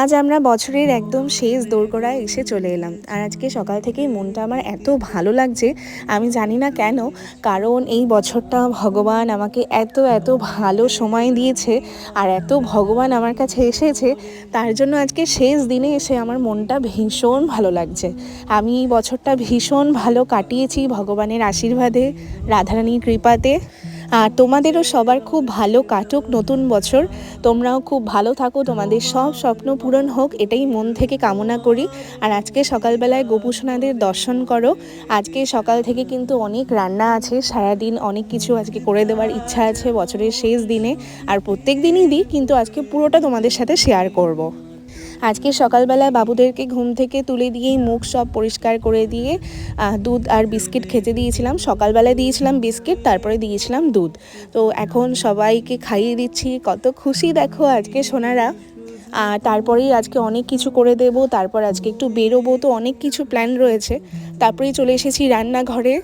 আজ আমরা বছরের একদম শেষ দোরগোড়ায় এসে চলে এলাম। আর আজকে সকাল থেকেই মনটা আমার এত ভালো লাগছে, আমি জানি না কেন, কারণ এই বছরটা ভগবান আমাকে এত এত ভালো সময় দিয়েছে আর এত ভগবান আমার কাছে এসেছে, তার জন্য আজকে শেষ দিনে এসে আমার মনটা ভীষণ ভালো লাগছে। আমি এই বছরটা ভীষণ ভালো কাটিয়েছি ভগবানের আশীর্বাদে, রাধারানীর কৃপাতে। তোমাদেরও সবার খুব ভালো কাটুক নতুন বছর। তোমরাও খুব ভালো থাকো, তোমাদের সব স্বপ্ন পূরণ হোক, এটাই মন থেকে কামনা করি। আর আজকে সকালবেলায় গোপুসোনাদের দর্শন করো। আজকে সকাল থেকে কিন্তু অনেক রান্না আছে, সারাদিন অনেক কিছু আজকে করে দেওয়ার ইচ্ছা আছে বছরের শেষ দিনে। আর প্রত্যেক দিনই দিই, কিন্তু আজকে পুরোটা তোমাদের সাথে শেয়ার করব। আজকে সকালবেলায় বাবুদেরকে ঘুম থেকে তুলে দিয়েই মুখ সব পরিষ্কার করে দিয়ে দুধ আর বিস্কিট খেতে দিয়েছিলাম। সকালবেলায় দিয়েছিলাম বিস্কিট, তারপরে দিয়েছিলাম দুধ। তো এখন সবাইকে খাইয়ে দিচ্ছি। কত খুশি দেখো আজকে সোনারা। আর তারপরেই আজকে অনেক কিছু করে দেব, তারপর আজকে একটু বেরোবো, তো অনেক কিছু প্ল্যান রয়েছে। তারপরেই চলে এসেছি রান্নাঘরে।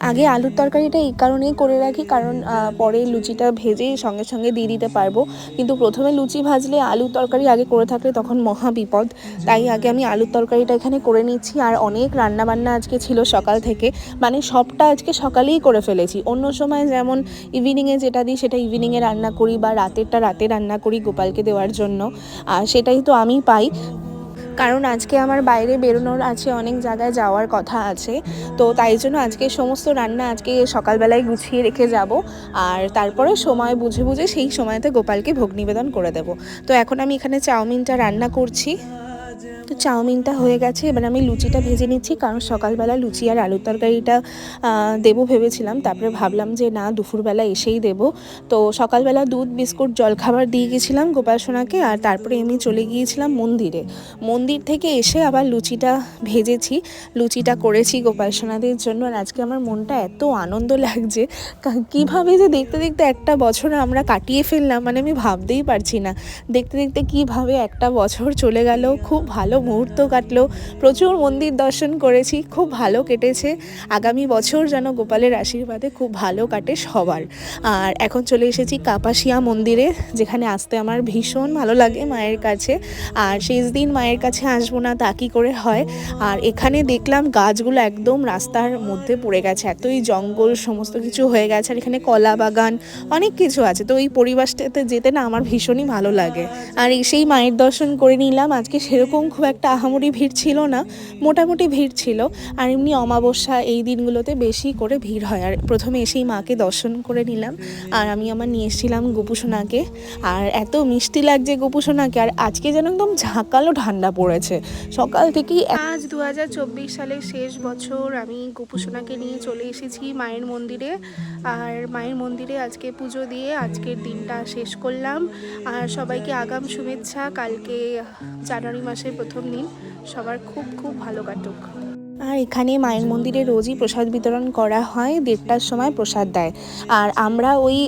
আগে আলুর তরকারিটা এই কারণেই করে রাখি, কারণ পরে লুচিটা ভেজে সঙ্গে সঙ্গে দিয়ে দিতে পারব। কিন্তু প্রথমে লুচি ভাজলে আলুর তরকারি আগে করে থাকলে তখন মহা বিপদ। তাই আগে আমি আলুর তরকারিটা এখানে করে নিচ্ছি, আর অনেক রান্না বান্না আজকে ছিল সকাল থেকে। মানে সবটা আজকে সকালেই করে ফেলেছি। অন্য সময় যেমন ইভিনিংয়ে যেটা দিই, সেটা ইভিনিংয়ে রান্না করি বা রাতেরটা রাতে রান্না করি গোপালকে দেওয়ার জন্য। আর সেটাই তো আমি পাই। কারণ আজকে আমার বাইরে বেরোনোর আছে অনেক জায়গায় যাওয়ার কথা আছে। তো তাই জন্য আজকে সমস্ত রান্না আজকে সকালবেলায় গুছিয়ে রেখে যাব। আর তারপরে সময় বুঝে বুঝে সেই সময়তে গোপালকে ভোগ নিবেদন করে দেব। তো এখন আমি এখানে চাউমিনটা রান্না করছি। তো চাউমিনটা হয়ে গেছে। এবার আমি লুচিটা ভেজে নিচ্ছি, কারণ সকালবেলা লুচি আর আলুর তরকারিটা দেবো ভেবেছিলাম। তারপরে ভাবলাম যে না, দুপুরবেলা এসেই দেবো। তো সকালবেলা দুধ, বিস্কুট, জলখাবার দিয়ে গেছিলাম গোপাল সোনাকে, আর তারপরে আমি চলে গিয়েছিলাম মন্দিরে। মন্দির থেকে এসে আবার লুচিটা ভেজেছি। লুচিটা করেছি গোপাল সোনাদের জন্য, আর আজকে আমার মনটা এত আনন্দ লাগছে। কীভাবে যে দেখতে দেখতে একটা বছর আমরা কাটিয়ে ফেললাম মানে আমি ভাবতেই পারছি না। দেখতে দেখতে কীভাবে একটা বছর চলে গেল, খুব ভালো মুহূর্ত কাটলো। প্রচুর মন্দির দর্শন করেছি, খুব ভালো কেটেছে। আগামী বছর যেন গোপালের আশীর্বাদে খুব ভালো কাটে সবার। আর এখন চলে এসেছি কাপাসিয়া মন্দিরে, যেখানে আসতে আমার ভীষণ ভালো লাগে মায়ের কাছে। আর শেষ দিন মায়ের কাছে আসব না, তা কী করে হয়? আর এখানে দেখলাম গাছগুলো একদম রাস্তার মধ্যে পড়ে গেছে, এতই জঙ্গল, সমস্ত কিছু হয়ে গেছে। আর এখানে কলা বাগান, অনেক কিছু আছে। তো এই পরিবেশটাতে যেতে না আমার ভীষণই ভালো লাগে। আর সেই মায়ের দর্শন করে নিলাম, আজকে সেরকম খুব একটা আহামরি ভিড় ছিল না, মোটামুটি ভিড় ছিল। আর এমনি অমাবস্যা এই দিনগুলোতে বেশি করে ভিড় হয়। আর প্রথমে এসেই মাকে দর্শন করে নিলাম। আর আমি আমার নিয়ে এসেছিলাম গোপুসোনাকে। আর এত মিষ্টি লাগছে গোপুসোনাকে। আর আজকে যেন একদম ঝাঁকালো ঠান্ডা পড়েছে। সকাল থেকেই আজ দু হাজার চব্বিশ সালের শেষ বছর আমি গোপুসোনাকে নিয়ে চলে এসেছি মায়ের মন্দিরে। আর মায়ের মন্দিরে আজকে পুজো দিয়ে আজকের দিনটা শেষ করলাম। আর সবাইকে আগাম শুভেচ্ছা। কালকে জানুয়ারি মাসের প্রথম দিন সবার খুব খুব ভালো কাটুক। আর এখানে মায়ের মন্দিরে রোজই প্রসাদ বিতরণ করা হয়, দেড়টার সময় প্রসাদ দেয়। আর আমরা ওই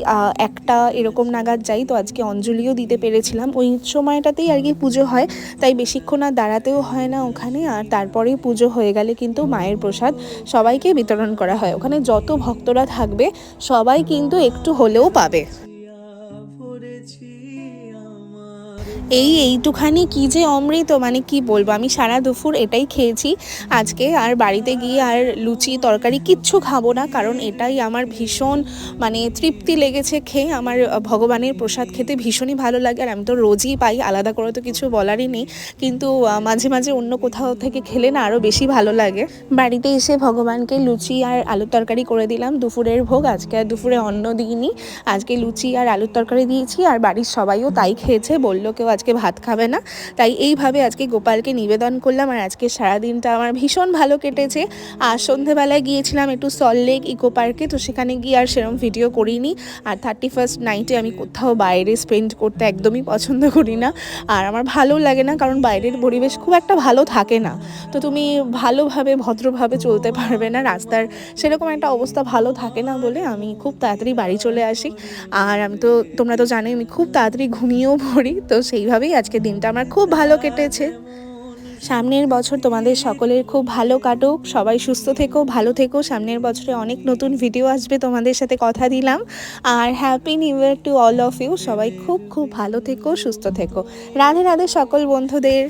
একটা এরকম নাগাদ যাই তো আজকে অঞ্জলিও দিতে পেরেছিলাম। ওই সময়টাতেই আর কি পুজো হয়, তাই বেশিক্ষণ আর দাঁড়াতেও হয় না ওখানে। আর তারপরেই পুজো হয়ে গেলে কিন্তু মায়ের প্রসাদ সবাইকে বিতরণ করা হয়। ওখানে যত ভক্তরা থাকবে, সবাই কিন্তু একটু হলেও পাবে। এই এইটুখানি কি যে অমৃত মানে কি বলব? আমি সারা দুপুর এটাই খেয়েছি। আজকে আর বাড়িতে গিয়ে আর লুচি, তরকারি কিচ্ছু খাব না, কারণ এটাই আমার ভীষণ মানে তৃপ্তি লেগেছে খেয়ে। আমার ভগবানের প্রসাদ খেতে ভীষণই ভালো লাগে, আর আমি তো রোজই পাই, আলাদা করে তো কিছু বলারই নেই। কিন্তু মাঝে মাঝে অন্য কোথাও থেকে খেলে না আরও বেশি ভালো লাগে। বাড়িতে এসে ভগবানকে লুচি আর আলুর তরকারি করে দিলাম, দুপুরের ভোগ। আজকে আর দুপুরে অন্ন দিইনি। আজকে লুচি আর আলুর তরকারি দিয়েছি, আর বাড়ির সবাইও তাই খেয়েছে, বলল কেউ আজকে ভাত খাবে না। তাই এইভাবে আজকে গোপালকে নিবেদন করলাম আর আজকে সারাদিনটা আমার ভীষণ ভালো কেটেছে। আর সন্ধেবেলায় গিয়েছিলাম একটু সল লেক ইকো পার্কে তো সেখানে গিয়ে আর সেরকম ভিডিও করিনি। আর থার্টি ফার্স্ট নাইটে আমি কোথাও বাইরে স্পেন্ড করতে একদমই পছন্দ করি না। আর আমার ভালো লাগে না, কারণ বাইরের পরিবেশ খুব একটা ভালো থাকে না। তো তুমি ভালোভাবে, ভদ্রভাবে চলতে পারবে না, রাস্তার সেরকম একটা অবস্থা ভালো থাকে না বলে আমি খুব তাড়াতাড়ি বাড়ি চলে আসি। আর আমি তো, তোমরা তো জানোই আমি খুব তাড়াতাড়ি ঘুমিয়েও পড়ি, তো সেইভাবেই আজকে দিনটা আমার খুব ভালো কেটেছে। সামনের বছর তোমাদের সকলের খুব ভালো কাটুক, সবাই সুস্থ থেকো, ভালো থেকো। সামনের বছরে অনেক নতুন ভিডিও আসবে তোমাদের সাথে কথা দিলাম। আর happy new year to all of you সবাই খুব খুব ভালো থেকো, সুস্থ থেকো। রাধে রাধে সকল বন্ধুদের।